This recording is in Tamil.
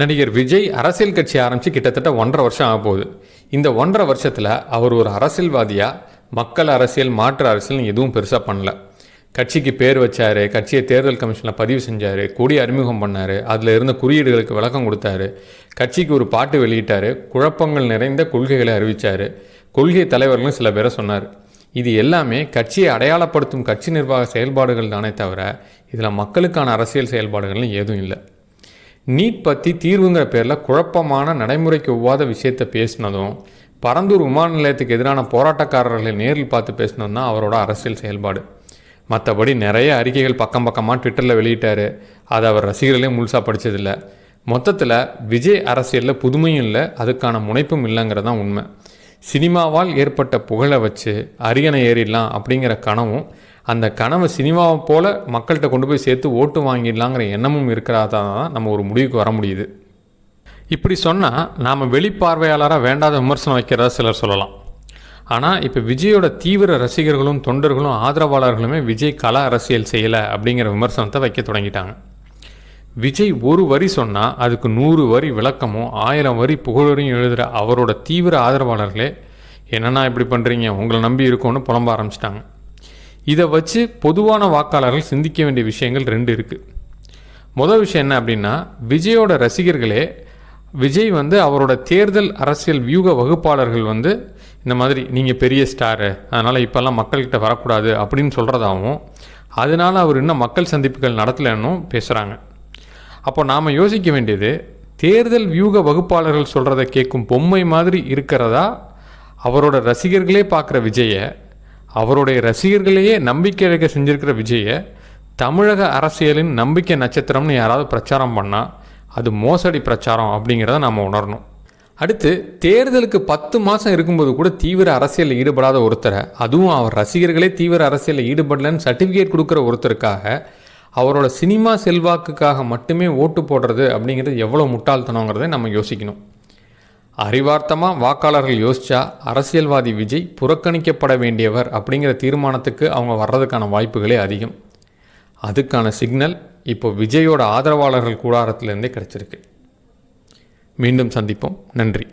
நடிகர் விஜய் அரசியல் கட்சி ஆரம்பித்து கிட்டத்தட்ட ஒன்றரை வருஷம் ஆக போகுது. இந்த ஒன்றரை வருஷத்தில் அவர் ஒரு அரசியல்வாதியாக மக்கள் அரசியல் மாற்று அரசியல்னு எதுவும் பெருசாக பண்ணல. கட்சிக்கு பேர் வச்சார் கட்சியை தேர்தல் கமிஷனில் பதிவு செஞ்சார் கொடி அறிமுகம் பண்ணார் அதில் இருந்த குறியீடுகளுக்கு விளக்கம் கொடுத்தாரு கட்சிக்கு ஒரு பாட்டு வெளியிட்டார் குழப்பங்கள் நிறைந்த கொள்கைகளை அறிவித்தார் கொள்கை தலைவர்களும் சில பேரை சொன்னார். இது எல்லாமே கட்சியை அடையாளப்படுத்தும் கட்சி நிர்வாக செயல்பாடுகள் தானே தவிர இதில் மக்களுக்கான அரசியல் செயல்பாடுகள்னு எதுவும் இல்லை. நீட் பற்றி தீர்வுங்கிற பேரில் குழப்பமான நடைமுறைக்கு ஒவ்வாத விஷயத்தை பேசினதும் பரந்தூர் விமான நிலையத்துக்கு எதிரான போராட்டக்காரர்களை நேரில் பார்த்து பேசினது தான் அவரோட அரசியல் செயல்பாடு. மற்றபடி நிறைய அறிக்கைகள் பக்கம் பக்கமாக ட்விட்டரில் வெளியிட்டார். அதை அவர் ரசிகர்களே முழுசாக படித்ததில்லை மொத்தத்தில் விஜய் அரசியலில் புதுமையும் இல்லை அதுக்கான முனைப்பும் இல்லைங்கிறது தான் உண்மை. சினிமாவால் ஏற்பட்ட புகழை வச்சு அரியணை ஏறிடலாம் அப்படிங்கிற கனவும் அந்த கனவை சினிமாவை போல் மக்கள்கிட்ட கொண்டு போய் சேர்த்து ஓட்டு வாங்கிடலாங்கிற எண்ணமும் இருக்கிறதா தான் நம்ம ஒரு முடிவுக்கு வர முடியுது. இப்படி சொன்னால் நாம் வெளிப்பார்வையாளராக வேண்டாத விமர்சனம் வைக்கிறதா சிலர் சொல்லலாம். ஆனால் இப்போ விஜயோட தீவிர ரசிகர்களும் தொண்டர்களும் ஆதரவாளர்களுமே விஜய் கல அரசியல் செய்யலை அப்படிங்கிற விமர்சனத்தை வைக்க தொடங்கிட்டாங்க. விஜய் ஒரு வரி சொன்னால் அதுக்கு நூறு வரி விளக்கமும் ஆயிரம் வரி புகழரையும் எழுதுகிற அவரோட தீவிர ஆதரவாளர்களே என்னென்னா இப்படி பண்ணுறீங்க உங்களை நம்பி இருக்கோன்னு புலம்ப ஆரம்பிச்சிட்டாங்க. இதை வச்சு பொதுவான வாக்காளர்கள் சிந்திக்க வேண்டிய விஷயங்கள் ரெண்டு இருக்குது முதல் விஷயம் என்ன அப்படின்னா விஜயோட ரசிகர்களே விஜய் வந்து அவரோட தேர்தல் அரசியல் வியூக வகுப்பாளர்கள் வந்து இந்த மாதிரி நீங்கள் பெரிய ஸ்டாரு அதனால் இப்போல்லாம் மக்கள்கிட்ட வரக்கூடாது அப்படின்னு சொல்கிறதாகவும் அதனால் அவர் இன்னும் மக்கள் சந்திப்புகள் நடத்தலைன்னும் பேசுகிறாங்க அப்போ நாம் யோசிக்க வேண்டியது தேர்தல் வியூக வகுப்பாளர்கள் சொல்கிறத கேட்கும் பொம்மை மாதிரி இருக்கிறதா அவரோட ரசிகர்களே பார்க்குற விஜயை அவருடைய ரசிகர்களையே நம்பிக்கை இழக்க செஞ்சிருக்கிற விஜயை தமிழக அரசியலின் நம்பிக்கை நட்சத்திரம்னு யாராவது பிரச்சாரம் பண்ணால் அது மோசடி பிரச்சாரம் அப்படிங்கிறத நாம் உணரணும். அடுத்து தேர்தலுக்கு பத்து மாதம் இருக்கும்போது கூட தீவிர அரசியலில் ஈடுபடாத ஒருத்தரை அதுவும் அவர் ரசிகர்களே தீவிர அரசியலில் ஈடுபடலன்னு சர்டிஃபிகேட் கொடுக்குற ஒருத்தருக்காக அவரோட சினிமா செல்வாக்குக்காக மட்டுமே ஓட்டு போடுறது அப்படிங்கிறது எவ்வளோ முட்டாள்தனங்கிறத நம்ம யோசிக்கணும். அறிவார்த்தமாக வாக்காளர்கள் யோசிச்சா அரசியல்வாதி விஜய் புறக்கணிக்கப்பட வேண்டியவர் அப்படிங்கிற தீர்மானத்துக்கு அவங்க வர்றதுக்கான வாய்ப்புகளே அதிகம். அதுக்கான சிக்னல் இப்போ விஜயோட ஆதரவாளர்கள் கூடாரத்திலேருந்தே கிடச்சிருக்கு. மீண்டும் சந்திப்போம். நன்றி.